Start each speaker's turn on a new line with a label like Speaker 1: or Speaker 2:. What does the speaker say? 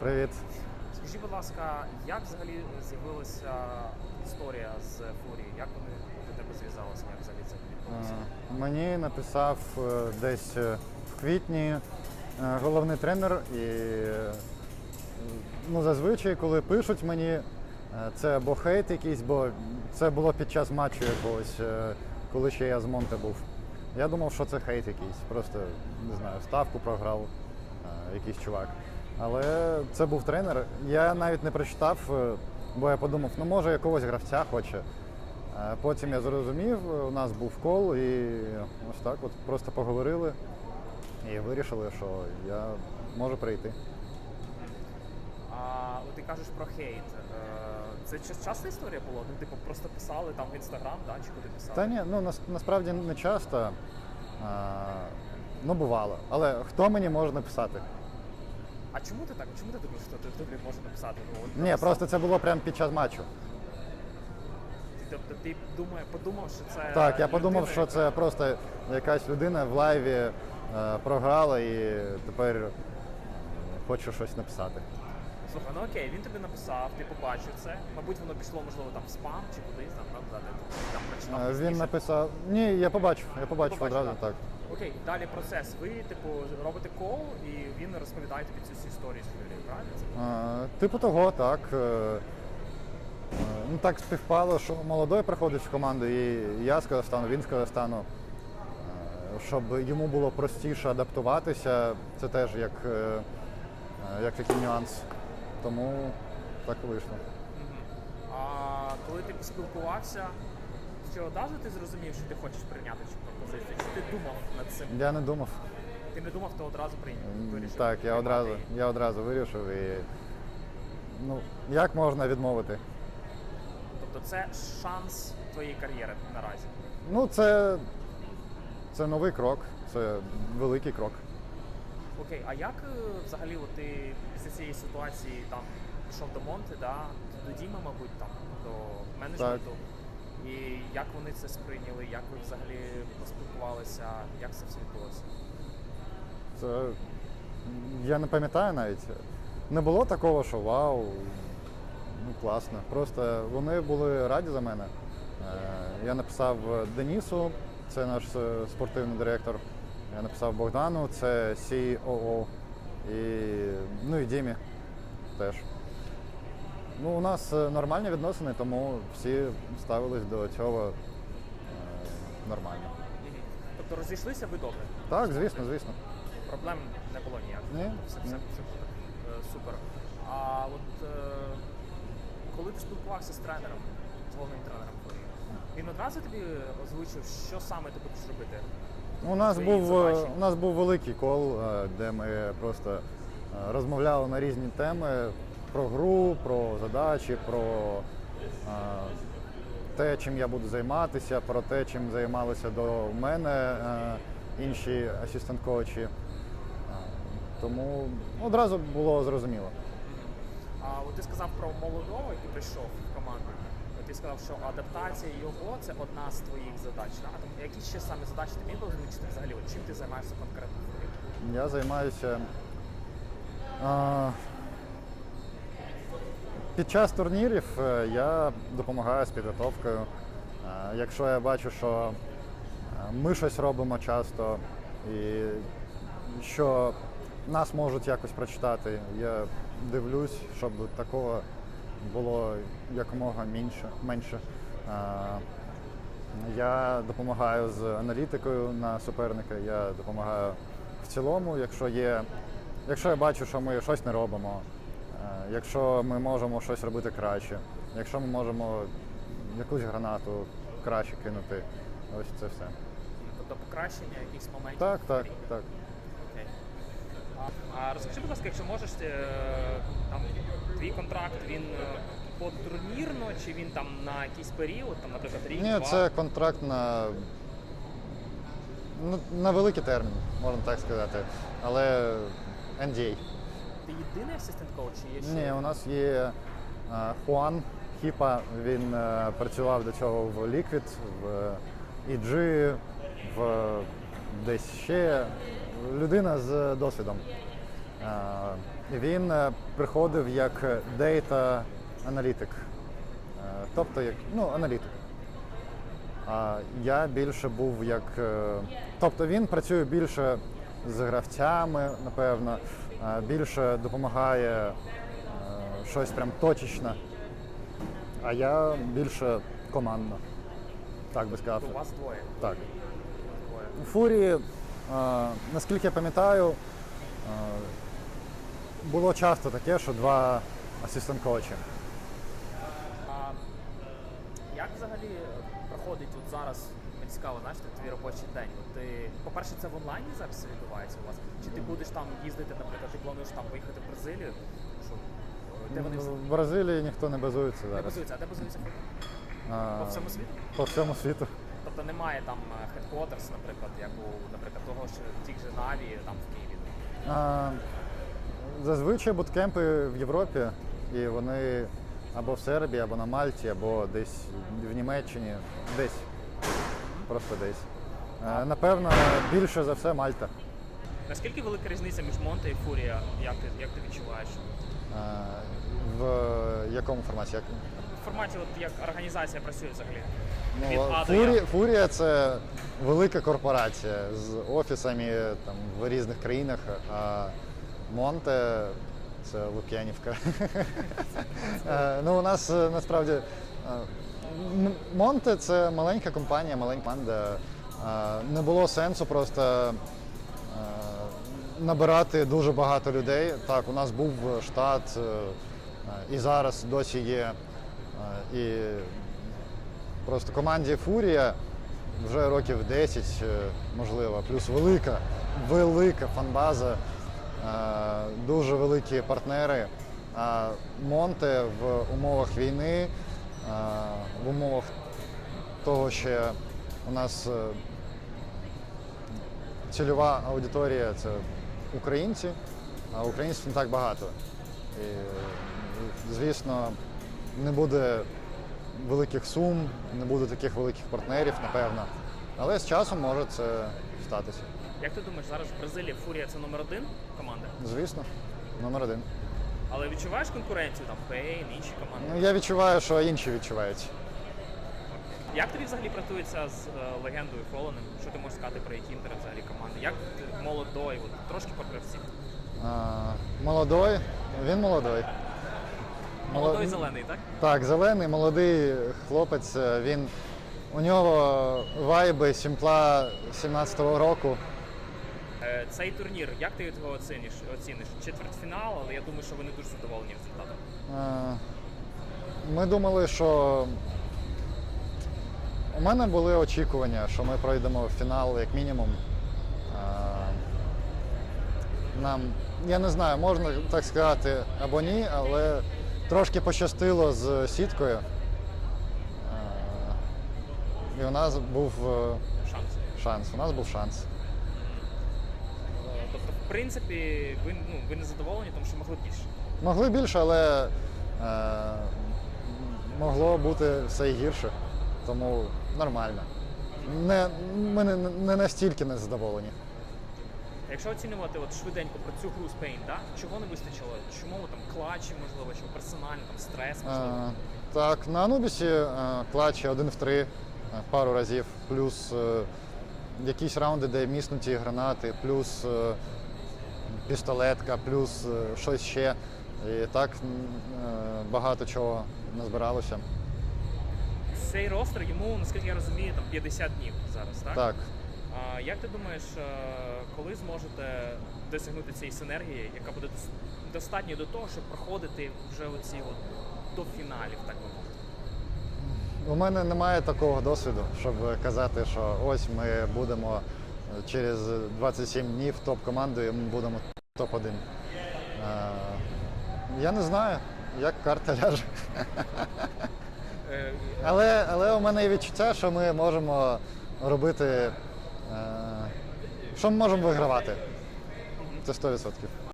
Speaker 1: Привіт.
Speaker 2: Скажіть, будь ласка, як взагалі з'явилася історія з Фурії? Як вони до тебе зв'язалися? Як взагалі це відбулося?
Speaker 1: Е, Мені написав е, десь е, в квітні головний тренер, і ну, зазвичай, коли пишуть мені, це або хейт якийсь, бо це було під час матчу якогось, коли ще я з Монте був. Я думав, що це хейт якийсь, просто не знаю, ставку програв якийсь чувак. Але це був тренер. Я навіть не прочитав, е, бо я подумав, ну може якогось гравця хоче. Е, Потім я зрозумів, у нас був кол, і ось так от просто поговорили і вирішили, що я можу прийти.
Speaker 2: А ти кажеш про хейт. Е, Це ча- часта історія була? Ну, типу, просто писали там в інстаграм, да, чи куди писали?
Speaker 1: Та ні, ну нас, насправді не часто, а, ну бувало. Але хто мені може написати?
Speaker 2: А чому ти так? Чому ти думаєш, що ти- тобі може написати? Ну, от
Speaker 1: Ні,
Speaker 2: написав.
Speaker 1: просто це було прямо під час матчу.
Speaker 2: Ти, тобто ти думає, подумав, що це
Speaker 1: Так, я подумав,
Speaker 2: людина,
Speaker 1: що це просто якась людина в лайві е, програла і тепер е, хоче щось написати.
Speaker 2: Слухай, ну окей, він тобі написав, ти побачив це. Мабуть, воно пішло, можливо, там в спам чи кудись там, правда, ти там прочитав.
Speaker 1: Е, Він написав. Ні, я побачив, я побачив
Speaker 2: Побачив,
Speaker 1: одразу так.
Speaker 2: Окей, далі процес. Ви, типу, робите кол, і він розповідає тобі цю всю історію з Юлією, правильно?
Speaker 1: Е, Типу того, так. Е, е, Ну так співпало, що молодой приходить в команду, і я з Казахстану, він з Казахстану. Е, Щоб йому було простіше адаптуватися, це теж як, е, як такий нюанс. Тому так вийшло.
Speaker 2: А коли ти поспілкувався, що одразу ти зрозумів, що ти хочеш прийняти цю пропозицію? Чи ти думав над цим?
Speaker 1: Я не думав.
Speaker 2: Ти не думав, то одразу прийняв? вирішив
Speaker 1: Так, я
Speaker 2: приймати
Speaker 1: одразу,
Speaker 2: її?
Speaker 1: я одразу вирішив і ну, як можна відмовити?
Speaker 2: Тобто це шанс твоєї кар'єри наразі.
Speaker 1: Ну, це, це новий крок, це великий крок.
Speaker 2: Окей, а як е, взагалі от ти після цієї ситуації там пішов до Монти, да, до Діми, мабуть, там, до менеджменту? І як вони це сприйняли, як ви взагалі поспілкувалися, як це все відбулося?
Speaker 1: Це я не пам'ятаю навіть. Не було такого, що вау, ну класно. Просто вони були раді за мене. Е, Я написав Денісу, це наш е, спортивний директор. Я написав Богдану, це COO. І, ну і Дімі теж. Ну, у нас е, нормальні відносини, тому всі ставились до цього е, нормально.
Speaker 2: Тобто розійшлися ви добре?
Speaker 1: Так, звісно, звісно.
Speaker 2: Проблем не було ніяких.
Speaker 1: Ні,
Speaker 2: все,
Speaker 1: ні.
Speaker 2: все, все супер. Е, супер. А от е, коли ти спілкувався з тренером, з головним тренером він одразу тобі озвучив, що саме ти будеш робити?
Speaker 1: У нас
Speaker 2: Свої
Speaker 1: був е,
Speaker 2: задачі.
Speaker 1: у нас був великий кол, е, де ми просто е, розмовляли на різні теми про гру, про задачі, про те, чим я буду займатися, про те, чим займалися до мене інші асистент-коучі. Тому одразу було зрозуміло.
Speaker 2: А от ти сказав про молодого, який прийшов в команду. Ти сказав, що адаптація його це одна з твоїх задач. Да? Там, які ще саме задачі ти міг би озвучити взагалі? От чим ти займаєшся конкретно?
Speaker 1: Я займаюся. А, під час турнірів е, я допомагаю з підготовкою. Е, Якщо я бачу, що е, ми щось робимо часто і що нас можуть якось прочитати, я дивлюсь, щоб такого було якомога менше. менше. Я допомагаю з аналітикою на суперника, я допомагаю в цілому, якщо є. Якщо я бачу, що ми щось не робимо, якщо ми можемо щось робити краще, якщо ми можемо якусь гранату краще кинути, ось це все.
Speaker 2: Тобто покращення якихось моментів?
Speaker 1: Так, так, так.
Speaker 2: Окей. А, а розкажи, будь ласка, якщо можеш, е, там твій контракт він е, потурнірно, чи він там на якийсь період, там, наприклад, рік,
Speaker 1: Ні,
Speaker 2: два?
Speaker 1: це контракт на, ну, на великий термін, можна так сказати. Але NDA.
Speaker 2: Ти єдиний асистент коуч, чи є ще?
Speaker 1: Ні, у нас є е, Хуан Хіпа, він е, працював до цього в Liquid, в EG, в десь ще людина з досвідом. Е, Він е, приходив як дейта аналітик, Е, тобто як ну, аналітик. А я більше був як. е, Тобто він працює більше з гравцями, напевно, е, більше допомагає е, щось прям точечно. А я більше командно. Так би сказав.
Speaker 2: У вас двоє.
Speaker 1: Так.
Speaker 2: двоє.
Speaker 1: У Фурії, е, наскільки я пам'ятаю, е, було часто таке, що два асистент-коучі.
Speaker 2: Як взагалі проходить от зараз? Мені цікаво, знаєш, твій робочий день. От ти, по-перше, це в онлайні зараз все відбувається у вас? Чи ти будеш там їздити, наприклад, ти плануєш там поїхати в Бразилію? Що, е, де вони?
Speaker 1: В Бразилії ніхто не базується
Speaker 2: Не
Speaker 1: зараз.
Speaker 2: базуються, а де базуються фото?
Speaker 1: А,
Speaker 2: По всьому світу?
Speaker 1: По всьому світу.
Speaker 2: Тобто немає там headquarters, наприклад, як у, наприклад, того ж тих же Наві там в Києві.
Speaker 1: А, зазвичай буткемпи в Європі, і вони або в Сербії, або на Мальті, або десь в Німеччині, десь. Просто десь. Е, Напевно, більше за все Мальта.
Speaker 2: Наскільки велика різниця між Монте і Фурія? Як ти, як ти відчуваєш?
Speaker 1: Е, В якому форматі? Як?
Speaker 2: В форматі, от як організація працює взагалі?
Speaker 1: Ну,
Speaker 2: Від А до
Speaker 1: Фурі,
Speaker 2: Я.
Speaker 1: Фурія це велика корпорація з офісами там, в різних країнах, а Монте це Лук'янівка. Е, ну, у нас насправді Монте це маленька компанія, маленька команда. Е, Не було сенсу просто е, набирати дуже багато людей. Так, у нас був штат, е, і зараз досі є. І Просто команді Фурія вже років 10, е, можливо, плюс велика, велика фанбаза, дуже великі партнери. А Монте в умовах війни, в умовах того, що у нас е, цільова аудиторія це українці, а українців не так багато. І, і, звісно, не буде великих сум, не буде таких великих партнерів, напевно. Але з часом може це статися.
Speaker 2: Як ти думаєш, зараз в Бразилії Фурія це номер один команда?
Speaker 1: Звісно, номер один.
Speaker 2: Але відчуваєш конкуренцію там Пейн, інші команди?
Speaker 1: Ну, я відчуваю, що інші відчувають.
Speaker 2: Як тобі взагалі працюється з е, легендою Фоленим? Що ти можеш сказати про які інтери взагалі команди? Як молодой, от, трошки про гравців.
Speaker 1: А, молодой, він молодой.
Speaker 2: Молодой зелений, так?
Speaker 1: Так, зелений, молодий хлопець. Він у нього вайби сімпла 17-го року.
Speaker 2: Цей турнір, як ти його оціниш? оціниш? Четвертьфінал, але я думаю, що ви не дуже задоволені результатом.
Speaker 1: Е, Ми думали, що у мене були очікування, що ми пройдемо в фінал як мінімум. Е, Нам, я не знаю, можна так сказати або ні, але трошки пощастило з сіткою. Е, І у нас був
Speaker 2: Шанс.
Speaker 1: шанс. У нас був шанс.
Speaker 2: Е, в принципі, ви, ну, ви не задоволені, тому що могли більше.
Speaker 1: Могли більше, але е, могло бути все і гірше, тому нормально. Не, ми не, не настільки не задоволені.
Speaker 2: Якщо оцінювати от швиденько про цю гру з Пейн, да? чого не вистачило? Чому там клатчі, можливо, чи персонально, там стрес, можливо?
Speaker 1: Е, так, на Анубісі е, клатчі один в три е, пару разів, плюс е, якісь раунди, де міснуті гранати, плюс е, пістолетка, плюс е, щось ще. І так е, багато чого назбиралося.
Speaker 2: Цей ростер йому, наскільки я розумію, там 50 днів зараз, так?
Speaker 1: Так.
Speaker 2: А як ти думаєш, е, коли зможете досягнути цієї синергії, яка буде дос- достатньою до того, щоб проходити вже оці от до фіналів, так би мовити?
Speaker 1: У мене немає такого досвіду, щоб казати, що ось ми будемо через 27 днів топ-командою, ми будемо топ-1. Е, Я не знаю, як карта ляже.
Speaker 2: Е,
Speaker 1: Але, але у мене є відчуття, що ми можемо робити, е, що ми можемо вигравати. Це 100%.